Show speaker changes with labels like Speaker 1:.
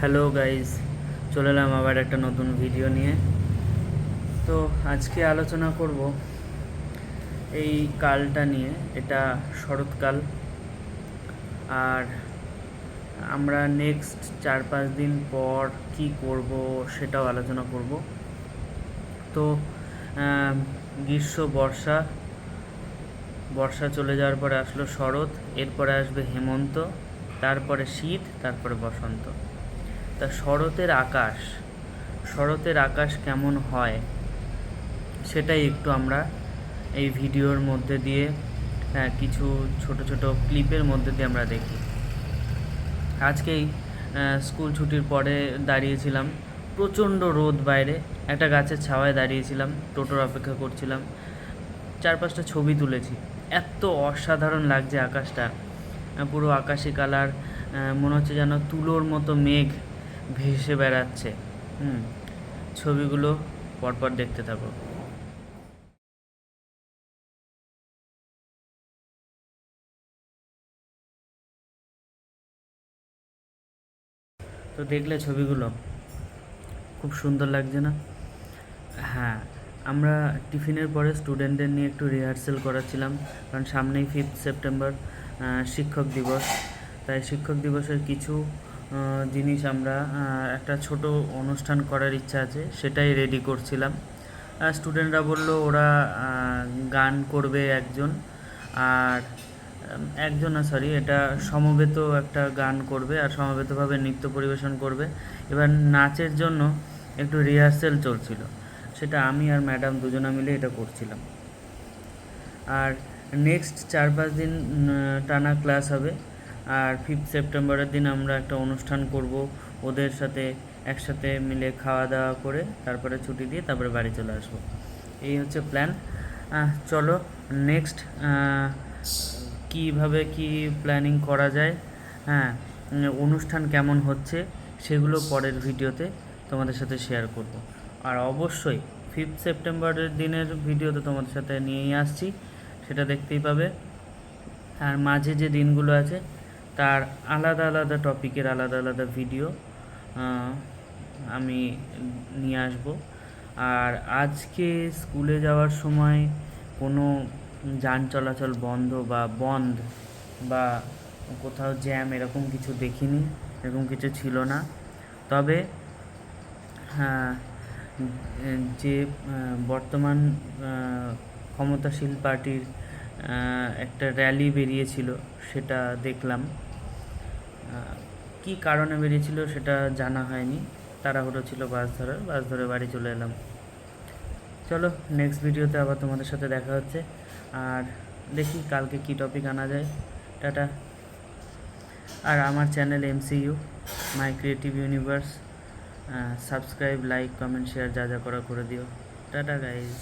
Speaker 1: Hello guys চলে এলাম আবার একটা নতুন ভিডিও নিয়ে। তো আজকে আলোচনা করব এই কালটা নিয়ে। এটা শরৎকাল। আর আমরা নেক্সট চার পাঁচ দিন পর কি করব সেটাও আলোচনা করব। তো গ্রীষ্ম, বর্ষা। বর্ষা চলে যাওয়ার পরে আসলো শরৎ, এরপরে আসবে হেমন্ত, তারপরে শীত, তারপরে বসন্ত। তা শরতের আকাশ শরতের আকাশ কেমন হয় সেটাই একটু আমরা এই ভিডিওর মধ্যে দিয়ে কিছু ছোট ছোট ক্লিপের মধ্যে দিয়ে আমরা দেখি। আজকেই স্কুল ছুটির পরে দাঁড়িয়েছিলাম, প্রচণ্ড রোদ বাইরে, একটা গাছের ছাওয়ায় দাঁড়িয়েছিলাম, টোটোর অপেক্ষা করছিলাম চার পাঁচটা ছবি তুলেছি। এত অসাধারণ লাগছে আকাশটা পুরো আকাশি কালার মনে হচ্ছে যেন তুলোর মতো মেঘ। ভেসে বেড়াচ্ছে। হুম, ছবিগুলো পরপর দেখতে থাকো। তো দেখলে ছবিগুলো? খুব সুন্দর লাগছে না? হ্যাঁ আমরা টিফিনের পরে স্টুডেন্টদের নিয়ে একটু রিহার্সেল করাচ্ছিলাম, কারণ সামনেই ফিফথ সেপ্টেম্বর শিক্ষক দিবস। তাই শিক্ষক দিবসের কিছু জিনিস আমরা একটা ছোট অনুষ্ঠান করার ইচ্ছা আছে, সেটাই রেডি করছিলাম। স্টুডেন্টরা বলল, ওরা গান করবে একজন, আর একজন না সরি এটা সমবেত একটা গান করবে, আর সমবেতভাবে নৃত্য পরিবেশন করবে। এবার নাচের জন্য একটু রিহার্সেল চলছিল। সেটা আমি আর ম্যাডাম দুজনা মিলে এটা করছিলাম। আর নেক্সট চার পাঁচ দিন টানা ক্লাস হবে। আর ফিফথ সেপ্টেম্বরের দিন আমরা একটা অনুষ্ঠান করব, ওদের সাথে একসাথে মিলে খাওয়া দাওয়া করে তারপরে ছুটি দিয়ে তারপরে বাড়ি চলে আসব। এই হচ্ছে প্ল্যান চলো নেক্সট কীভাবে কি প্ল্যানিং করা যায় হ্যাঁ অনুষ্ঠান কেমন হচ্ছে সেগুলো পরের ভিডিওতে তোমাদের সাথে শেয়ার করব। আর অবশ্যই ফিফথ সেপ্টেম্বরের দিনের ভিডিও তো তোমাদের সাথে নিয়েই আসছি, সেটা দেখতেই পাবে। আর মাঝে যে দিনগুলো আছে তার আলাদা আলাদা টপিকের আলাদা আলাদা ভিডিও আমি নিয়ে আসব। আর আজকে স্কুলে যাওয়ার সময় কোনো যান চলাচল বন্ধ বা বন্ধ বা কোথাও জ্যাম এরকম কিছু দেখিনি, এরকম কিছু ছিল না। তবে হ্যাঁ যে বর্তমান ক্ষমতাশীল পার্টির একটা র্যালি বেরিয়েছিল, সেটা দেখলাম। কী কারণে বেরিয়েছিল সেটা জানা হয়নি। তাড়াহুড়ো ছিল বাস ধরার বাস ধরে বাড়ি চলে এলাম। চলো নেক্সট ভিডিওতে আবার তোমাদের সাথে দেখা হচ্ছে। আর দেখি কালকে কী টপিক আনা যায়। টাটা। আর আমার channel MCU my creative universe subscribe like comment share যা যা করা করে দিও। Tata guys